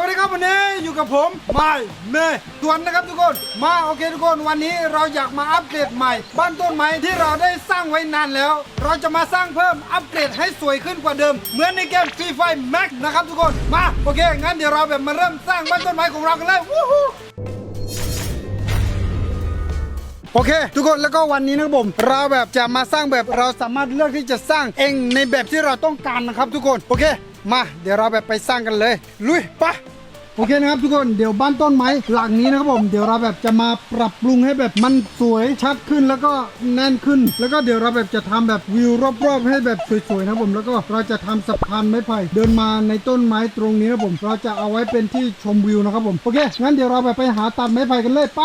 วัสดีครับวันนี้อยู่กับผมไม่เมตวนนะครับทุกคนมาโอเคทุกคนวันนี้เราอยากมาอัปเกรดใหม่ บ้านต้นไม้ที่เราได้สร้างไว้นานแล้ว เราจะมาสร้างเพิ่มอัปเกรดให้สวยขึ้นกว่าเดิม เหมือนในเกมฟรีไฟแม็กนะครับทุกคนมาโอเคงั้นเดี๋ยวเราแบบมาเริ่มสร้างบ้านต้นไม้ของเรากันเลยวู้ฮู้โอเค ทุกคนแล้วก็วันนี้นะครับผมเราแบบจะมาสร้างแบบเราสามารถเลือกที่จะสร้างเองในแบบที่เราต้องการนะครับทุกคนโอเค มา เดี๋ยวเราแบบไปสร้างกันเลย ลุยไปโอเคนะครับทุกคนเดี๋ยวบ้านต้นไม้หลังนี้นะครับผมเดี๋ยวเราแบบจะมาปรับปรุงให้แบบมันสวยชัดขึ้นแล้วก็แน่นขึ้น แล้วก็เดี๋ยวเราแบบจะทำแบบวิวรอบๆ ให้แบบสวยๆนะครับผมแล้วก็เราจะทำสะพานไม้ไผ่เดินมาในต้นไม้ตรงนี้นะครับผมเราจะเอาไว้เป็นที่ชมวิวนะครับผมโอเคงั้นเดี๋ยวเราแบบไปหาตัดไม้ไผ่กันเลยไป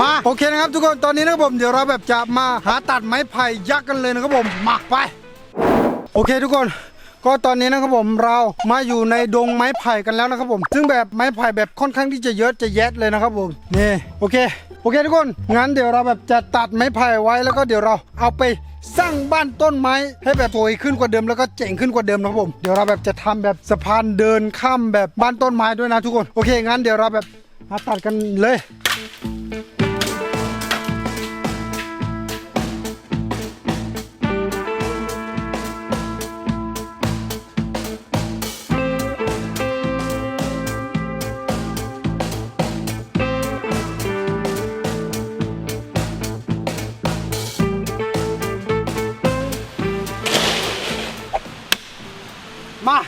มาโอเคนะครับทุกคนตอนนี้นะครับผมเดี๋ยวเราแบบจะมาหาตัดไม้ไผ่ยักษ์กันเลยนะครับผมมาไป โอเคทุกคนก็ตอนนี้นะครับผมเรามาอยู่ในดงไม้ไผ่กันแล้วนะครับผม ซึ่งแบบไม้ไผ่แบบค่อนข้างที่จะเยอะจะแยะเลยนะครับผมนี่โอเคโอเคทุกคนงั้นเดี๋ยวเราแบบจะตัดไม้ไผ่ไว้แล้วก็เดี๋ยวเราเอาไปสร้างบ้านต้นไม้ให้แบบสวยขึ้นกว่าเดิมแล้วก็เจ๋งขึ้นกว่าเดิมนะครับผมเดี๋ยวเราแบบจะทำแบบสะพานเดินข้ามแบบบ้านต้นไม้ด้วยนะทุกคนโอเคงั้นเดี๋ยวเราแบบมาตัดกันเลย มา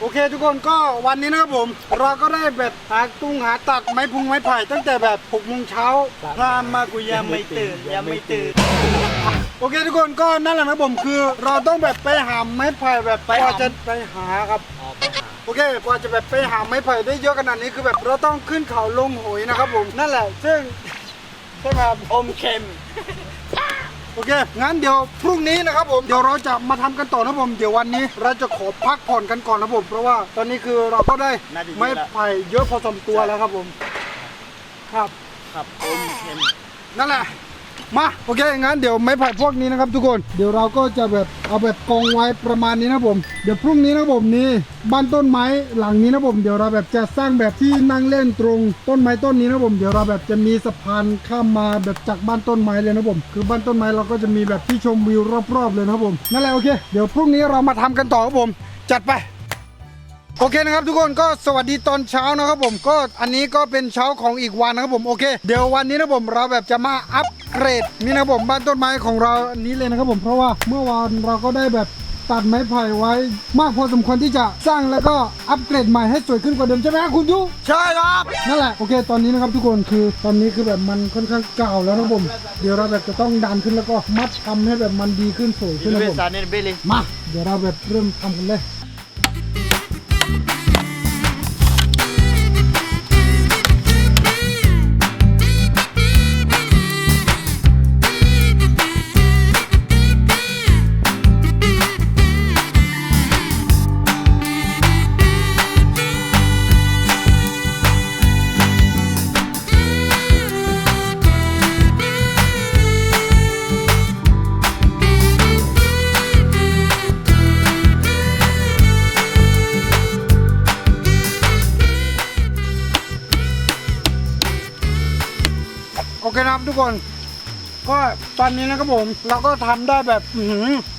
โอเคทุกคนก็วันนี้นะครับผม เราก็ได้แบบหาตุ้งหาตัดไม้พุงไม้ไผ่ตั้งแต่แบบ6โมงเช้าพรามมากูยังไม่ตื่นยังไม่ตื่นโอเคทุกคนก็นั่นแหละนะครับผมคือ เราต้องแบบไปหาไม้ไผ่แบบกว่าจะไปหาครับโอเคกว่าจะแบบไปหาไม้ไผ่ได้เยอะขนาดนี้คือแบบเราต้องขึ้นเขาลงหอยนะครับผมนั่นแหละ ซึ่งใช่ไหมครับอมเค็ม โอเค งั้นเดี๋ยวพรุ่งนี้นะครับผม เดี๋ยวเราจะมาทำกันต่อนะผม เดี๋ยววันนี้เราจะขอพักผ่อนกันก่อนนะผม เพราะว่าตอนนี้คือเราก็ได้น่าจะเยอะไม่แล้วไผ่เยอะพอสมตัวแล้วครับผม ครับ ครับอมเค็มนั่นแหละ มาโอเคงั้นเดี๋ยวไม้ไผ่พวกนี้นะครับทุกคนเดี๋ยวเราก็จะแบบเอาแบบกองไว้ประมาณนี้นะผม เดี๋ยวพรุ่งนี้นะผมนี่บ้านต้นไม้หลังนี้นะผม เดี๋ยวเราแบบจะสร้างแบบที่นั่งเล่นตรง ต้นไม้ต้นนี้นะผม เดี๋ยวเราแบบจะมีสะพานข้ามมาแบบจากบ้านต้นไม้เลยนะผม คือบ้านต้นไม้เราก็จะมีแบบที่ชมวิวรอบๆเลยนะครับผมนั่นแหละโอเคเดี๋ยวพรุ่งนี้เรามาทำกันต่อครับผม จัดไปโอเคนะครับทุกคนก็สวัสดีตอนเช้านะครับผมก็อันนี้ก็เป็นเช้าของอีกวันนะครับผมโอเค เดี๋ยววันนี้นะผมเราแบบจะมาอัป เกรดนี่นะครับผมบ้านต้นไม้ของเราอันนี้เลยนะครับผมเพราะว่าเมื่อวานเราก็ได้แบบตัดไม้ไผ่ไว้ มากพอสมควรที่จะสร้างแล้วก็อัปเกรดใหม่ให้สวยขึ้นกว่าเดิมใช่ไหมครับคุณยุใช่ครับ นั่นแหละโอเคตอนนี้นะครับทุกคนคือตอนนี้คือแบบมันค่อนข้างเก่าแล้วนะครับผม เดี๋ยวเราแบบจะต้องดันขึ้นแล้วก็มัดทำให้แบบมันดีขึ้นสวยขึ้นเบนะครับผมสาเนเบลเลยมาเดี๋ยวเราแบบเริ่มทำกันเลย ทุกคน ก็ตอนนี้นะครับผม เราก็ทำได้แบบหื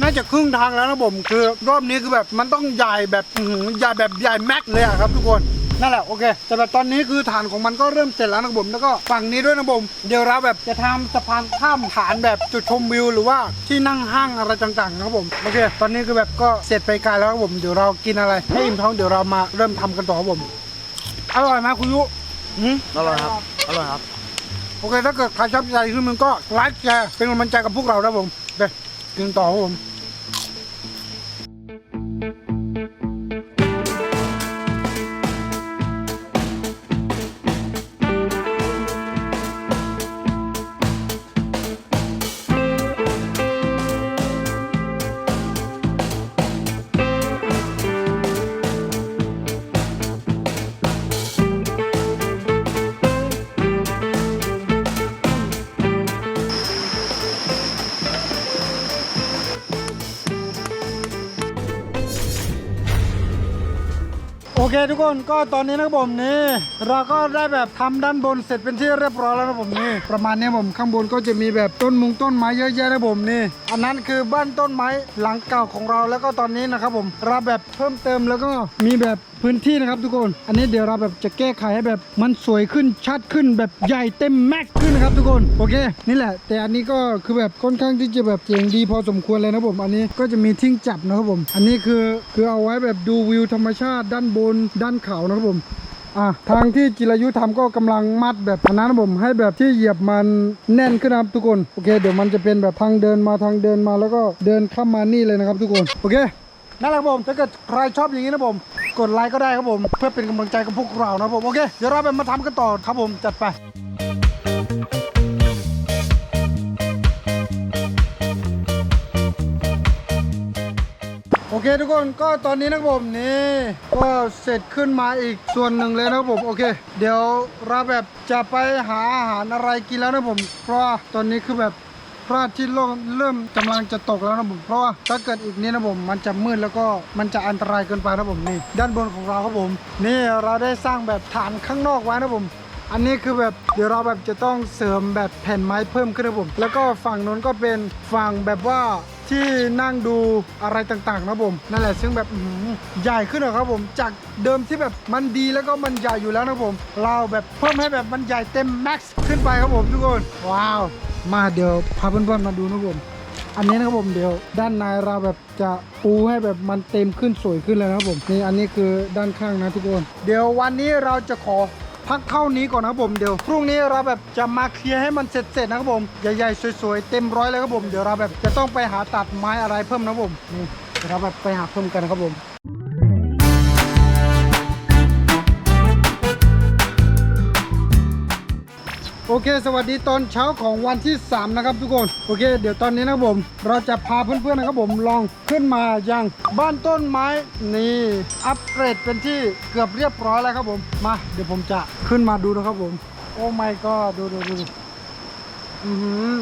น่าจะครึ่งทางแล้วนะผมคือ รอบนี้คือแบบมันต้องใหญ่แบบหืใหญ่แบบใหญ่แม็กเลยอะครับทุกคนนั่นแหละโอเคแต่แบบตอนนี้คือฐานของมันก็เริ่มเสร็จแล้วนะครับผมแล้วก็ฝั่งนี้ด้วยนะผมเดี๋ยวเราแบบจะทำสะพานข้ามฐานแบบจุดชมวิวหรือว่าที่นั่งห้างอะไรต่างๆนะครับผมโอเค ตอนนี้คือแบบก็เสร็จไปไกลแล้วครับผมเดี๋ยวเรากินอะไรให้อิ่มท้องเดี๋ยวเรามาเริ่มทำกันต่อครับผมอร่อยไหมคุณยุหืมอร่อยครับอร่อยครับ โอเค ถ้าเกิดใครชอบใจขึ้นมึงก็ไลค์แชร์เป็นกำลังใจกับพวกเรานะผมเด็กินต่อครับผม เคทุกคนก็ตอนนี้นะครับผมนี่เราก็ได้แบบทำด้านบนเสร็จเป็นที่เรียบร้อยแล้วนะผมนี่ประมาณนี้ผมข้างบนก็จะมีแบบต้นมุงต้นไม้เยอะแยะนะผมนี่ อันนั้นคือบ้านต้นไม้หลังเก่าของเราแล้วก็ตอนนี้นะครับผมเราแบบเพิ่มเติมแล้วก็มีแบบพื้นที่นะครับทุกคน อันนี้เดี๋ยวเราแบบจะแก้ไขให้แบบมันสวยขึ้นชัดขึ้นแบบใหญ่เต็มแม็กขึ้นนะครับทุกคนโอเค นี่แหละ แต่อันนี้ก็คือแบบค่อนข้างที่จะแบบเจ๋งดีพอสมควรเลยนะผม อันนี้ก็จะมีทิ้งจับนะครับผม อันนี้คือคือเอาไว้แบบดูวิวธรรมชาติด้านบนด้านเขานะครับผมอะทางที่จิรายุทำก็กำลังมัดแบบอันนั้นนะผมให้แบบที่เหยียบมันแน่นขึ้นนะครับทุกคนโอเค เดี๋ยวมันจะเป็นแบบทางเดินมาทางเดินมาแล้วก็เดินเข้ามานี่เลยนะครับทุกคนโอเคนั่นแหละครับผมถ้าเกิดใครชอบอย่างนี้นะผมกดไลค์ก็ได้ครับผม เพื่อเป็นกำลังใจกับพวกเรานะครับผมโอเคเดี๋ยวเราไปมาทำกันต่อครับผมจัดไป เคทุกคนก็ตอนนี้นะครับผมนี่ก็เสร็จขึ้นมาอีกส่วนหนึ่งเลยนะครับผมโอเค เดี๋ยวเราแบบจะไปหาอาหารอะไรกินแล้วนะผม เพราะว่าตอนนี้คือแบบพระอาทิตย์เริ่มกำลังจะตกแล้วนะผมเพราะว่าถ้าเกิดอีกนี้นะผมมันจะมืดแล้วก็มันจะอันตรายเกินไปนะผมนี่ ด้านบนของเราครับผม นี่เราได้สร้างแบบฐานข้างนอกไว้นะผมอันนี้คือแบบเดี๋ยวเราแบบจะต้องเสริมแบบแผ่นไม้เพิ่มขึ้นนะผม แล้วก็ฝั่งนู้นก็เป็นฝั่งแบบว่า ที่นั่งดูอะไรต่างๆนะผมนั่นแหละซึ่งแบบใหญ่ขึ้นนะครับผมจากเดิมที่แบบมันดีแล้วก็มันใหญ่อยู่แล้วนะผมเราแบบเพิ่มให้แบบมันใหญ่เต็มแม็กซ์ขึ้นไปครับผมทุกคนว้าวมาเดี๋ยวพาเพื่อนๆมาดูนะผมอันนี้นะครับผมเดี๋ยวด้านในเราแบบจะปูให้แบบมันเต็มขึ้นสวยขึ้นเลยนะครับผมนี่อันนี้คือด้านข้างนะทุกคน เดี๋ยววันนี้เราจะขอ พักเท่านี้ก่อนนะครับผมเดี๋ยวพรุ่งนี้เราแบบจะมาเคลียร์ให้มันเสร็จๆนะครับผมใหญ่ๆสวยๆเต็มร้อยเลยครับผมเดี๋ยวเราแบบจะต้องไปหาตัดไม้อะไรเพิ่มนะครับผมนี่เราแบบไปหาเพิ่มกันนะครับผม โอเค สวัสดีตอนเช้าของวันที่ 3 นะครับทุกคนโอเค เดี๋ยวตอนนี้นะครับผม เราจะพาเพื่อนๆนะครับผมลองขึ้นมายังบ้านต้นไม้นี่อัปเกรดเป็นที่เกือบเรียบร้อยแล้วครับผมมาเดี๋ยวผมจะขึ้นมาดูนะครับผม โอ้ไม่ก็ดูดูดูดูอือหือ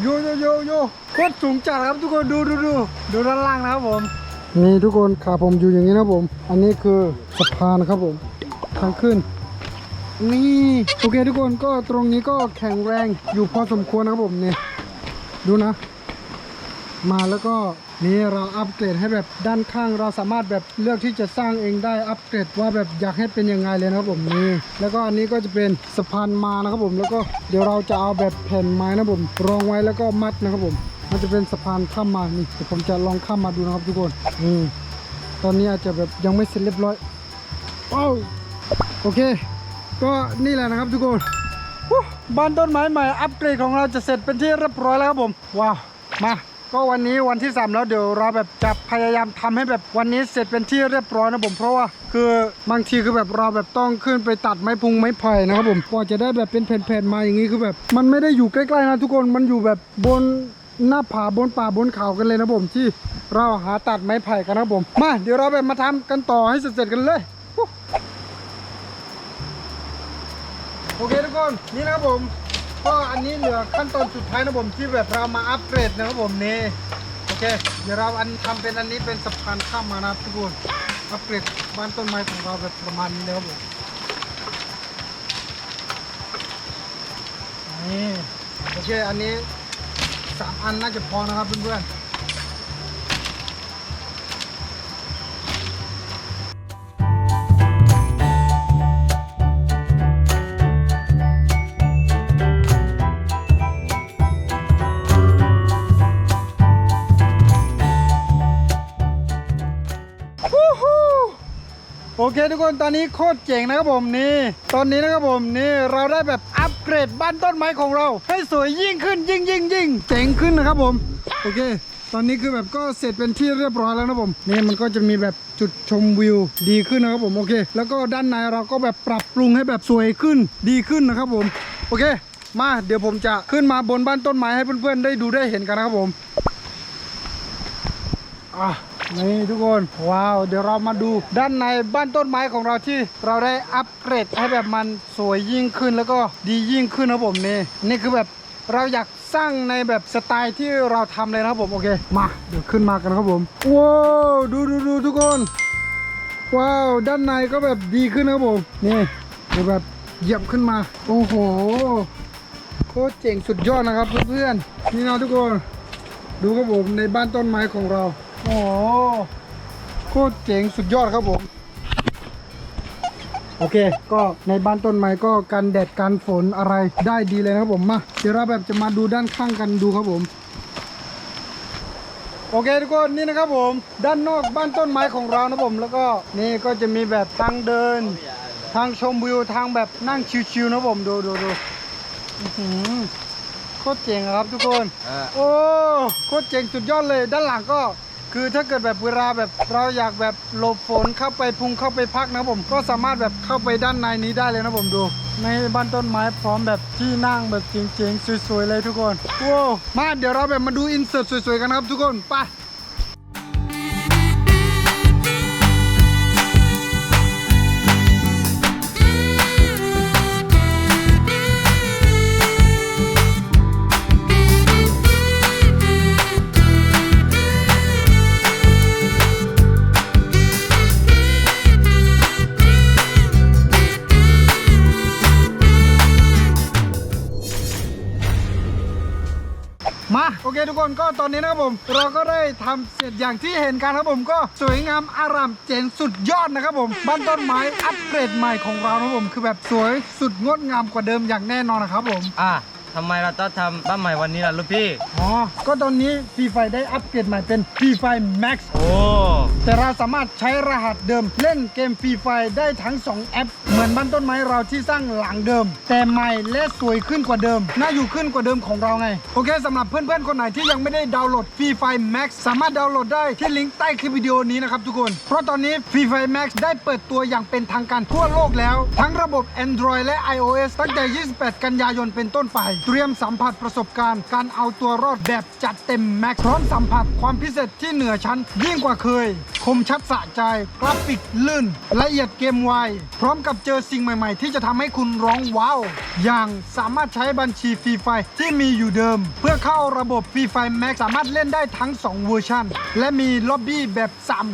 โยโยโยโยโคตรสูงจัดครับทุกคนดูดูดูดูด้านล่างนะครับผมนี่ทุกคนขาผมอยู่อย่างนี้นะผม อันนี้คือสะพานนะครับผมทางขึ้น นี่โอเคทุกคนก็ตรงนี้ก็แข็งแรงอยู่พอสมควรนะครับผมเนี่ยดูนะ มาแล้วก็นี่เราอัปเกรดให้แบบด้านข้างเราสามารถแบบเลือกที่จะสร้างเองได้อัปเกรดว่าแบบอยากให้เป็นยังไงเลยนะครับผมนี่แล้วก็อันนี้ก็จะเป็นสะพานมานะครับผมแล้วก็เดี๋ยวเราจะเอาแบบแผ่นไม้นะครับผมรองไว้แล้วก็มัดนะครับผม มันจะเป็นสะพานข้ามมานี่เดี๋ยวผมจะลองข้ามมาดูนะครับทุกคนนี่ตอนนี้อาจจะแบบยังไม่เสร็จเรียบร้อยอ้โอเค ก็นี่แหละนะครับทุกคนบ้านต้นไม้ใหม่อัปเกรดของเราจะเสร็จเป็นที่เรียบร้อยแล้วครับผมว้าวมาก็วันนี้วันที่ 3 แล้วเดี๋ยวเราแบบจะพยายามทำให้แบบวันนี้เสร็จเป็นที่เรียบร้อยนะผมเพราะว่าคือบางทีคือแบบเราแบบต้องขึ้นไปตัดไม้พุงไม้ไผ่นะครับผมกว่าจะได้แบบเป็นแผ่นๆมาอย่างนี้คือแบบ มันไม่ได้อยู่ใกล้ๆนะทุกคนมันอยู่แบบบนหน้าผาบนป่าบนเขากันเลยนะผมที่เราหาตัดไม้ไผ่กันนะผมมาเดี๋ยวเราแบบมาทำกันต่อให้เสร็จๆกันเลย ทุกคนนี่นะครับผมก็อันนี้เหลือขั้นตอนสุดท้ายนะผมที่แบบเรามาอัปเกรดนะครับผมนี่โอเค เดี๋ยวเราอันทำเป็นอันนี้เป็นสะพานข้ามมานะทุกคนอัปเกรดบ้านต้นไม้ของเราแบบประมาณนี้นะครับผมนี่โอเคอันนี้สามอันน่าจะพอนะครับเพื่อนๆ เคทุกคนตอนนี้โคตรเจ๋งนะครับผมนี่ ตอนนี้นะครับผมนี่เราได้แบบอัปเกรดบ้านต้นไม้ของเรา ให้สวยยิ่งขึ้นยิ่งยิ่งยิ่งเจ๋งขึ้นนะครับผม โอเค ตอนนี้คือแบบก็เสร็จเป็นที่เรียบร้อยแล้วนะผมนี่มันก็จะมีแบบจุดชมวิวดีขึ้นนะครับผมโอเค แล้วก็ด้านในเราก็แบบปรับปรุงให้แบบสวยขึ้นดีขึ้นนะครับผมโอเค มาเดี๋ยวผมจะขึ้นมาบนบ้านต้นไม้ให้เพื่อนๆได้ดูได้เห็นกันนะครับผมอะ นี่ทุกคนว้าว เดี๋ยวเรามาดูด้านในบ้านต้นไม้ของเราที่เราได้อัปเกรดให้แบบมันสวยยิ่งขึ้นแล้วก็ดียิ่งขึ้นนะผมนี่นี่คือแบบเราอยากสร้างในแบบสไตล์ที่เราทำเลยนะครับผมโอเคมาเดี๋ยวขึ้นมากันครับผมว้าวดูดูดูทุกคน ว้าวด้านในก็แบบดีขึ้นนะครับผมนี่เดี๋ยวแบบเหยียบขึ้นมา โอ้โหโคตรเจ๋งสุดยอดนะครับเพื่อนๆนี่นะทุกคน ดูครับผมในบ้านต้นไม้ของเรา โอ้โหโคตรเจ๋งสุดยอดครับผม โอเค ก็ในบ้านต้นไม้ก็กันแดดกันฝนอะไรได้ดีเลยนะครับผมมาเดี๋ยวเราแบบจะมาดูด้านข้างกันดูครับผม โอเคทุกคนนี่นะครับผม ด้านนอกบ้านต้นไม้ของเรานะผม แล้วก็นี่ก็จะมีแบบทางเดิน ทางชมวิวทางแบบนั่งชิวๆนะผมดูดูดูอื้อหือโคตรเจ๋งอะครับทุกคนเออโอ้โคตรเจ๋งสุดยอดเลย ด้านหลังก็ คือถ้าเกิดแบบเวลาแบบเราอยากแบบหลบฝนเข้าไปพุงเข้าไปพักนะผม ก็สามารถแบบเข้าไปด้านในนี้ได้เลยนะผมดู ในบ้านต้นไม้พร้อมแบบที่นั่งแบบเจ๋งๆสวยๆเลยทุกคนว้าวมาเดี๋ยวเราแบบมาดูอินเสิร์ตสวยๆกันครับทุกคนไป เคทุกคนก็ตอนนี้นะครับผม เราก็ได้ทำเสร็จอย่างที่เห็นกันครับผมก็สวยงามอารามเจ๋งสุดยอดนะครับผมบ้านต้นไม้อัปเกรดใหม่ของเรานะครับผม คือแบบสวยสุดงดงามกว่าเดิมอย่างแน่นอนนะครับผมอ่า ทำไมเราต้องทำบ้านใหม่วันนี้ล่ะลูกพี่ อ๋อ ก็ตอนนี้ฟรีไฟได้อัปเกรดใหม่เป็นฟรีไฟ Max โอ้ แต่เราสามารถใช้รหัสเดิม เล่นเกมฟรีไฟได้ทั้ง 2 แอป เหมือนบ้านต้นไม้เราที่สร้างหลังเดิม แต่ใหม่และสวยขึ้นกว่าเดิม น่าอยู่ขึ้นกว่าเดิมของเราไง โอเคสำหรับเพื่อนๆ คนไหนที่ยังไม่ได้ดาวน์โหลดฟรีไฟ Max สามารถดาวน์โหลดได้ที่ลิงก์ใต้คลิปวิดีโอนี้นะครับทุกคน เพราะตอนนี้ฟรีไฟ Max ได้เปิดตัวอย่างเป็นทางการทั่วโลกแล้ว ทั้งระบบ Android และ iOS ตั้งแต่ 28 กันยายนเป็นต้นไปเตรียมสัมผัสประสบการณ์การเอาตัวรอดแบบจัดเต็ม Max พร้อมสัมผัสความพิเศษที่เหนือชั้น ยิ่งกว่าเคย คมชัดสะใจ กราฟิกลื่น ละเอียดเกมไว พร้อมกับเจอสิ่งใหม่ๆ ที่จะทำให้คุณร้องว้าว อย่างสามารถใช้บัญชีฟรีไฟที่มีอยู่เดิม เพื่อเข้าระบบฟรีไฟแม็กสามารถเล่นได้ทั้ง 2 เวอร์ชันและมีล็อบบี้แบบ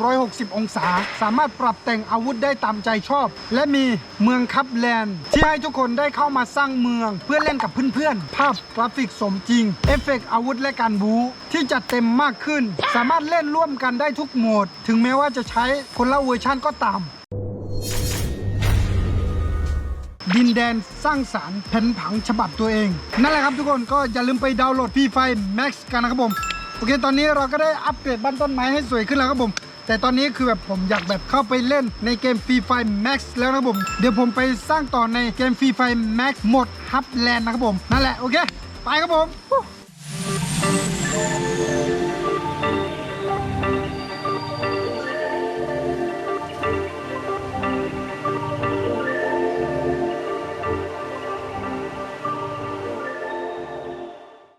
360 องศา สามารถปรับแต่งอาวุธได้ตามใจชอบ และมีเมืองคับแลนด์ที่ให้ทุกคนได้เข้ามาสร้างเมืองเพื่อเล่นกับเพื่อนๆภาพกราฟิกสมจริง เอฟเฟกต์อาวุธและการบูที่จัดเต็มมากขึ้น สามารถเล่นร่วมกันได้ทุกโหมด ถึงแม้ว่าจะใช้คนละเวอร์ชันก็ตามดินแดนสร้างสารรค์แผ่นผังฉบับตัวเอง นั่นแหละครับทุกคนก็อย่าลืมไปดาวน์โหลด p ีไฟ Max กันนะครับผม โอเค ตอนนี้เราก็ได้อัปเกรดบ้านต้นไม้ให้สวยขึ้นแล้วครับผม แต่ตอนนี้คือแบบผมอยากแบบเข้าไปเล่นในเกม Free Fire Max แล้วนะครับผมเดี๋ยวผมไปสร้างต่อในเกม Free Fire Max หมดฮับแลนด์นะครับผมนั่นแหละโอเค ไปครับผม